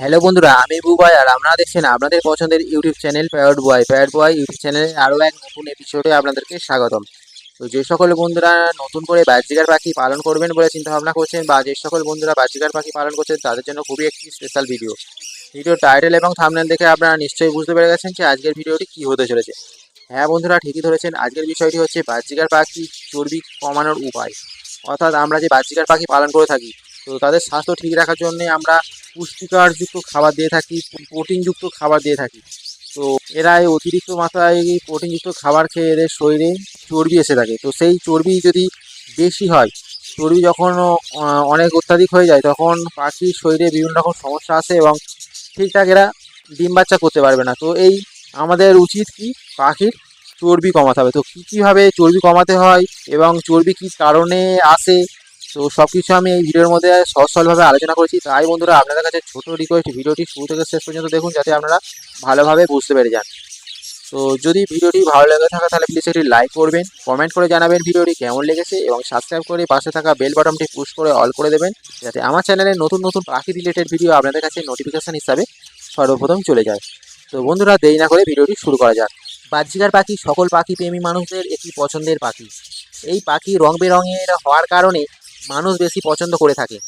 Hello বন্ধুরা, আমি বুবাই আর আপনারা দেখছেন আপনাদের পছন্দের YouTube channel Parrot Boy. Parrot Boy YouTube চ্যানেলে আরও এক নতুন এপিসোডে আপনাদেরকে স্বাগতম। তো যে সকল বন্ধুরা নতুন করে বাজিকার পাখি পালন করবেন বলে চিন্তা ভাবনা করছেন বা যে সকল বন্ধুরা বাজিকার পাখি পালন করছেন, তাদের জন্য খুবই একটি স্পেশাল ভিডিও ভিডিও টাইটেল এবং থামনেল দেখে আপনারা নিশ্চয়ই বুঝতে পেরে গেছেন যে আজকের ভিডিওটি কী হতে চলেছে। হ্যাঁ বন্ধুরা, ঠিকই ধরেছেন, আজকের বিষয়টি হচ্ছে বাজিকার পাখি চর্বি কমানোর উপায়। অর্থাৎ আমরা যে বাজিকার পাখি পালন করে থাকি, তো তাদের স্বাস্থ্য ঠিক রাখার জন্য আমরা পুষ্টিকরযুক্ত খাবার দিয়ে থাকি, প্রোটিনযুক্ত খাবার দিয়ে থাকি। তো এরা এই অতিরিক্ত মাত্রায় প্রোটিনযুক্ত খাবার খেয়ে এদের শরীরে চর্বি এসে থাকে। তো সেই চর্বি যদি বেশি হয়, চর্বি যখন অনেক অত্যাধিক হয়ে যায়, তখন পাখির শরীরে বিভিন্ন রকম সমস্যা আসে এবং ঠিকঠাক এরা ডিম বাচ্চা করতে পারবে না। তো এই আমাদের উচিত কি পাখির চর্বি কমাতে হবে। তো কী, কীভাবে চর্বি কমাতে হয় এবং চর্বি কী কারণে আসে তো সব কিছু আমি এই ভিডিওর মধ্যে সহজ সরলভাবে আলোচনা করেছি। তাই বন্ধুরা, আপনাদের কাছে ছোট রিকোয়েস্ট ভিডিওটি শুরু থেকে শেষ পর্যন্ত দেখুন, যাতে আপনারা ভালোভাবে বুঝতে পেরে যান। তো যদি ভিডিওটি ভালো লেগে থাকে, তাহলে প্লিজ একটি লাইক করবেন কমেন্ট করে জানাবেন ভিডিওটি কেমন লেগেছে, এবং সাবস্ক্রাইব করে পাশে থাকা বেল বাটনটি পুশ করে অল করে দেবেন, যাতে আমার চ্যানেলে নতুন নতুন পাখি রিলেটেড ভিডিও আপনাদের কাছে নোটিফিকেশান হিসাবে সর্বপ্রথম চলে যায়। তো বন্ধুরা, দেরি না করে ভিডিওটি শুরু করা যাক। বাহ্যিকার পাখি সকল পাখি প্রেমী মানুষদের একটি পছন্দের পাখি। এই পাখি রং বেরঙের হওয়ার কারণে মানুষ বেশি পছন্দ করে থাকে।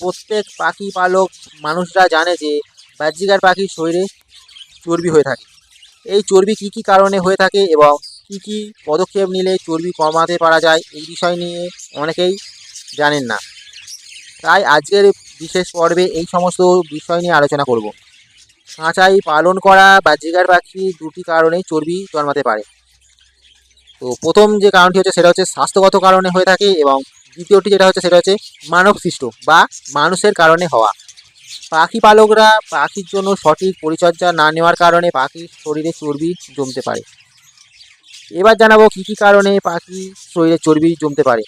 প্রত্যেক পাখি পালক মানুষরা জানে যে বাহ্যিকার পাখির শরীরে চর্বি হয়ে থাকে। এই চর্বি কী কী কারণে হয়ে থাকে এবং কী কী পদক্ষেপ নিলে চর্বি কমাতে পারা যায় এই বিষয় নিয়ে অনেকেই জানেন না। তাই আজকের বিশেষ পর্বে এই সমস্ত বিষয় নিয়ে আলোচনা করব। খাঁচাই পালন করা বাহ্যিকার পাখি দুটি কারণেই চর্বি জন্মাতে পারে। তো প্রথম যে কারণটি হচ্ছে সেটা হচ্ছে স্বাস্থ্যগত কারণে হয়ে থাকে এবং দ্বিতীয়টি যেটা হচ্ছে সেটা হচ্ছে মানব সৃষ্ট বা মানুষের কারণে হওয়া। পাখি পালকরা পাখির জন্য সঠিক পরিচর্যা না নেওয়ার কারণে পাখির শরীরে চর্বি জমতে পারে। এবার জানাব কী কী কারণে পাখি শরীরে চর্বি জমতে পারে।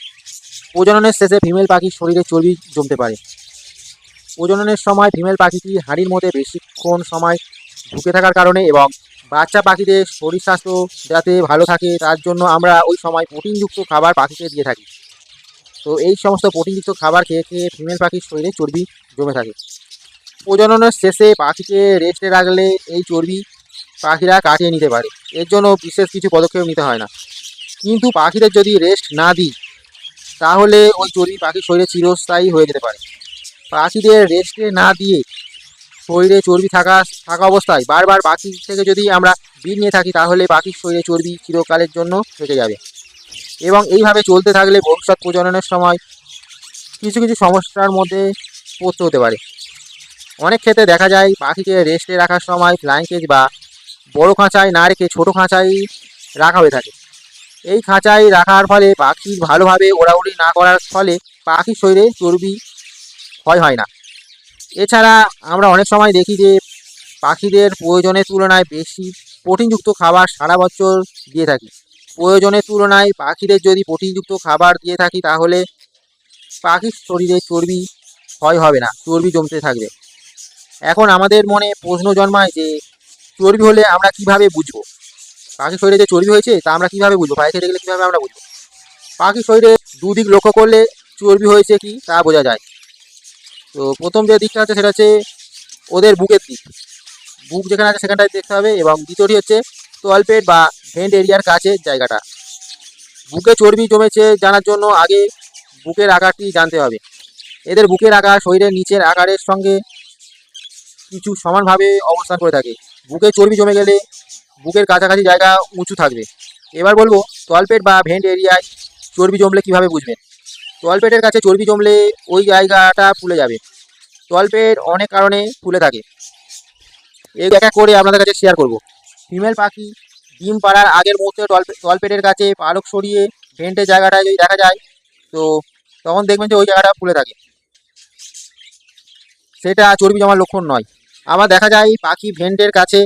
প্রজননের শেষে ফিমেল পাখির শরীরে চর্বি জমতে পারে। প্রজননের সময় ফিমেল পাখিটি হাঁড়ির মধ্যে বেশিক্ষণ সময় ঢুকে থাকার কারণে এবং বাচ্চা পাখিদের শরীর স্বাস্থ্য যাতে ভালো থাকে তার জন্য আমরা ওই সময় প্রোটিনযুক্ত খাবার পাখিকে দিয়ে থাকি। তো এই সমস্ত প্রোটিনযুক্ত খাবার খেয়ে খেয়ে ফিমেল পাখির শরীরে চর্বি জমে থাকে। প্রজননের শেষে পাখিকে রেস্টে রাখলে এই চর্বি পাখিরা কাটিয়ে নিতে পারে। এর জন্য বিশেষ কিছু পদক্ষেপ নিতে হয় না। কিন্তু পাখিদের যদি রেস্ট না দিই, তাহলে ওই চর্বি পাখির শরীরে চিরস্থায়ী হয়ে যেতে পারে। পাখিদের রেস্টে না দিয়ে শরীরে চর্বি থাকা থাকা অবস্থায় বারবার পাখি থেকে যদি আমরা বিল নিয়ে থাকি, তাহলে পাখির শরীরে চর্বি চিরকালের জন্য থেকে যাবে। এবং এইভাবে চলতে থাকলে ভবিষ্যৎ প্রজননের সময় কিছু কিছু সমস্যার মধ্যে পড়তে হতে পারে। অনেক ক্ষেত্রে দেখা যায় পাখিকে রেস্টে রাখার সময় ফ্লাইং কেজ বা বড় খাঁচায় না রেখে ছোটো খাঁচায় রাখা হয়ে থাকে। এই খাঁচায় রাখার ফলে পাখি ভালোভাবে ওড়াউড়ি না করার ফলে পাখির শরীরে চর্বি ক্ষয় হয় না। এছাড়া আমরা অনেক সময় দেখি যে পাখিদের প্রয়োজনের তুলনায় বেশি প্রোটিনযুক্ত খাবার সারা বছর দিয়ে থাকি। প্রয়োজনের তুলনায় পাখিদের যদি প্রোটিনযুক্ত খাবার দিয়ে থাকি তাহলে পাখির শরীরে চর্বি ক্ষয় হবে না, চর্বি জমতে থাকবে। এখন আমাদের মনে প্রশ্ন জন্মায় যে চর্বি হলে আমরা কীভাবে বুঝব? পাখির শরীরে যে চর্বি হয়েছে তা আমরা কীভাবে বুঝব? পায়ে গেলে কীভাবে আমরা বুঝব? পাখির শরীরে দুদিক লক্ষ্য করলে চর্বি হয়েছে কি তা বোঝা যায়। তো প্রথম যে দিকটা হচ্ছে সেটা হচ্ছে ওদের বুকের দিক। বুক যেখানে আছে সেখানটায় দেখতে হবে এবং দ্বিতীয়টি হচ্ছে তোয়ালপেট বা ভেন্ট এরিয়ার কাছে জায়গাটা। বুকে চর্বি জমেছে জানার জন্য আগে বুকের আকারটি জানতে হবে। এদের বুকের আকার শরীরের নিচের আকারের সঙ্গে কিছু সমানভাবে অবস্থান করে থাকে। বুকে চর্বি জমে গেলে বুকের কাছাকাছি জায়গা উঁচু থাকবে। এবার বলব তোয়ালপেট বা ভেন্ট এরিয়ায় চর্বি জমলে কীভাবে বুঝবেন? তোয়ালপেটের কাছে চর্বি জমলে ওই জায়গাটা ফুলে যাবে। তলপেট অনেক কারণে ফুলে থাকে। এই এক করে আপনাদের কাছে শেয়ার করব। ফিমেল পাখি ডিম পাড়ার আগের মুহূর্তে তোয়ালপেটের কাছে পালক সরিয়ে ভেন্টের জায়গাটায় যদি দেখা যায়, তো তখন দেখবেন যে ওই জায়গাটা ফুলে থাকে। সেটা চর্বি জমার লক্ষণ নয়। আবার দেখা যায়, পাখি ভেন্টের কাছে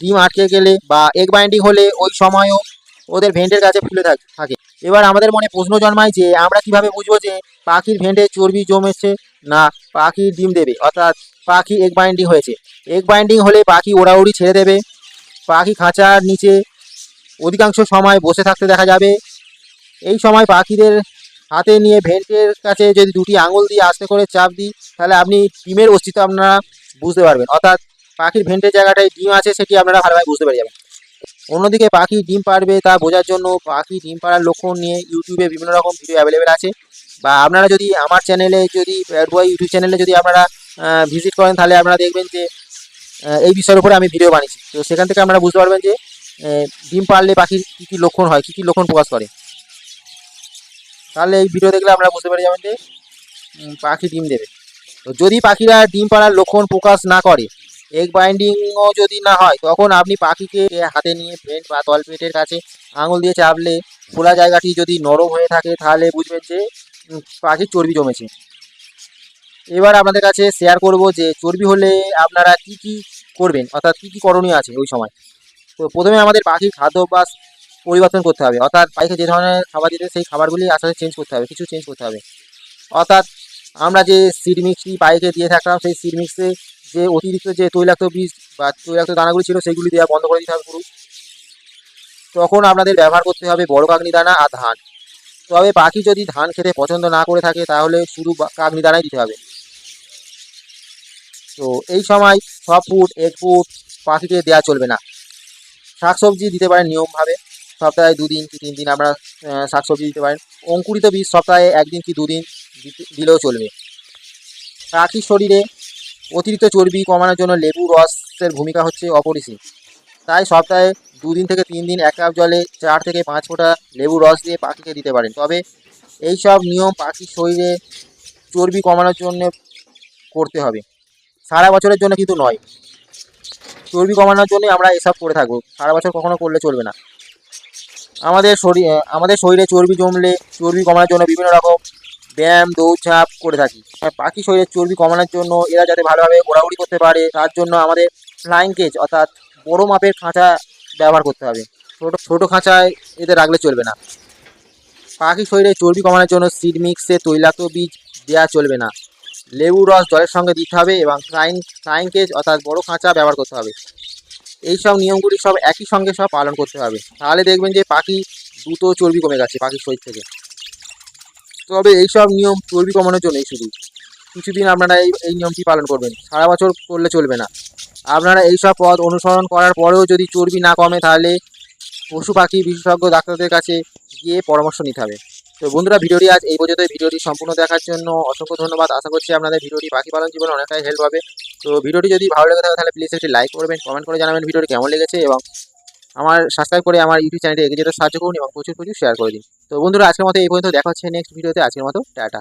ডিম আটকে গেলে বা এগ বাইন্ডিং হলে ওই সময়ও ওদের ভেন্টের কাছে ফুলে থাকে এবার আমাদের মনে প্রশ্ন জন্মায় যে, আমরা কীভাবে বুঝব যে পাখির ভেন্টে চর্বি জমেছে না পাখি ডিম দেবে? অর্থাৎ পাখি এগ বাইন্ডিং হয়েছে। এগ বাইন্ডিং হলে পাখি ওড়াউড়ি ছেড়ে দেবে। পাখি খাঁচার নিচে অধিকাংশ সময় বসে থাকতে দেখা যাবে। এই সময় পাখিদের হাতে নিয়ে ভেন্টের কাছে যদি দুটি আঙুল দিয়ে আস্তে করে চাপ দিই, তাহলে আপনি ডিমের অস্তিত্ব আপনারা বুঝতে পারবেন। অর্থাৎ পাখির ভেন্টের জায়গাটায় ডিম আছে, সেটি আপনারা ভালোভাবে বুঝতে পেরে যাবেন। অন্যদিকে পাখি ডিম পারবে তা বোঝার জন্য পাখি ডিম পাড়ার লক্ষণ নিয়ে ইউটিউবে বিভিন্ন রকম ভিডিও অ্যাভেলেবেল আছে। বা আপনারা যদি আমার চ্যানেলে যদি বয় ইউটিউব চ্যানেলে যদি আপনারা ভিজিট করেন, তাহলে আপনারা দেখবেন যে এই বিষয়ের উপরে আমি ভিডিও বানিয়েছি। তো সেখান থেকে আপনারা বুঝতে পারবেন যে ডিম পারলে পাখির কী কী লক্ষণ হয়, কী কী লক্ষণ প্রকাশ করে? তাহলে এই ভিডিও দেখলে আমরা বুঝতে পেরে যাবেন যে পাখি ডিম দেবে। তো যদি পাখিরা ডিম পাড়ার লক্ষণ প্রকাশ না করে এগ বাইন্ডিংও যদি না হয়, তখন আপনি পাখিকে হাতে নিয়ে ফ্রেন্ড বা তলপেটের কাছে আঙুল দিয়ে চাপলে খোলা জায়গাটি যদি নরম হয়ে থাকে, তাহলে বুঝবেন যে পাখির চর্বি জমেছে। এবার আপনাদের কাছে শেয়ার করব যে, চর্বি হলে আপনারা কি কি করবেন? অর্থাৎ কি কি করণীয় আছে ওই সময়? তো প্রথমে আমাদের পাখির খাদ্যাভ্যাস পরিবর্তন করতে হবে। অর্থাৎ পাখিকে যে ধরনের খাবার দিতে সেই খাবারগুলি আসলে চেঞ্জ করতে হবে, কিছু চেঞ্জ করতে হবে। অর্থাৎ আমরা যে সিড মিক্সটি পাইকে দিয়ে থাকতাম, সেই সিড মিক্সে যে অতিরিক্ত যে তৈলাক্ত বীজ বা তৈলাক্ত দানাগুলি ছিল, সেগুলি দেওয়া বন্ধ করে দিতে হবে পুরো। তখন আপনাদের ব্যবহার করতে হবে বড় কাগনি দানা আর ধান। তবে পাখি যদি ধান খেতে পছন্দ না করে থাকে, তাহলে শুধু কাগনি দানাই দিতে হবে। তো এই সময় সব ফুট এক ফুড পাখিকে দেওয়া চলবে না। শাকসবজি দিতে পারেন নিয়মভাবে। সপ্তাহে দুদিন কি তিন দিন আপনারা শাকসবজি দিতে পারেন। অঙ্কুরিত বীজ সপ্তাহে একদিন কি দুদিন দিলেও চলবে। পাখির শরীরে অতিরিক্ত চর্বি কমানোর জন্য লেবু রসের ভূমিকা হচ্ছে অপরিসীম। তাই সপ্তাহে দুদিন থেকে তিন দিন এক কাপ জলে চার থেকে পাঁচ ফোঁটা লেবু রস দিয়ে পাখিকে দিতে পারেন। তবে এই সব নিয়ম পাখির শরীরে চর্বি কমানোর জন্য করতে হবে। সারা বছরের জন্য কিন্তু নয়। চর্বি কমানোর জন্যই আমরা এসব করে থাকব। সারা বছর কখনো করলে চলবে না। আমাদের শরীর আমাদের শরীরে চর্বি জমলে চর্বি কমানোর জন্য বিভিন্ন রকম ব্যায়াম, দৌড়ঝাঁপ করে থাকি। পাখি শরীরের চর্বি কমানোর জন্য এরা যাতে ভালোভাবে ঘোরাঘুরি করতে পারে, তার জন্য আমাদের ফ্লাইং কেজ অর্থাৎ বড় মাপের খাঁচা ব্যবহার করতে হবে। ছোটো ছোটো খাঁচায় এদের রাখলে চলবে না। পাখি শরীরে চর্বি কমানোর জন্য সিড মিক্সে তৈলাক্ত বীজ দেওয়া চলবে না। লেবু রস জলের সঙ্গে দিতে হবে এবং ফ্লাইং ফ্লাইং কেজ অর্থাৎ বড় খাঁচা ব্যবহার করতে হবে। এই সব নিয়মগুলি সব একই সঙ্গে সব পালন করতে হবে। তাহলে দেখবেন যে পাখি দ্রুত চর্বি কমে গেছে পাখির শরীর থেকে। তবে এইসব নিয়ম চর্বি কমানোর জন্যই শুধু। কিছুদিন আপনারা এই এই নিয়মটি পালন করবেন। সারা বছর করলে চলবে না। আপনারা এইসব পথ অনুসরণ করার পরেও যদি চর্বি না কমে, তাহলে পশু পাখি বিশেষজ্ঞ ডাক্তারদের কাছে গিয়ে পরামর্শ নিতে হবে। তো বন্ধুরা, ভিডিওটি আজ এই পর্যন্ত ভিডিওটি সম্পূর্ণ দেখার জন্য অসংখ্য ধন্যবাদ। আশা করছি আপনাদের ভিডিওটি পাখি পালন জীবনে অনেকটাই হেল্প হবে। তো ভিডিওটি যদি ভালো লেগে থাকে, তাহলে প্লিজ একটি লাইক করবেন কমেন্ট করে জানাবেন ভিডিওটি কেমন লেগেছে এবং আমার সাবস্ক্রাইব করে আমার ইউটিউব চ্যানেলটি এগিয়ে যেতে সাহায্য করুন এবং প্রচুর প্রচুর শেয়ার করে দিন। তো বন্ধুরা, আজকের মতো এই পর্যন্ত। দেখা হচ্ছে নেক্সট ভিডিওতে আজকের মতো, টাটা।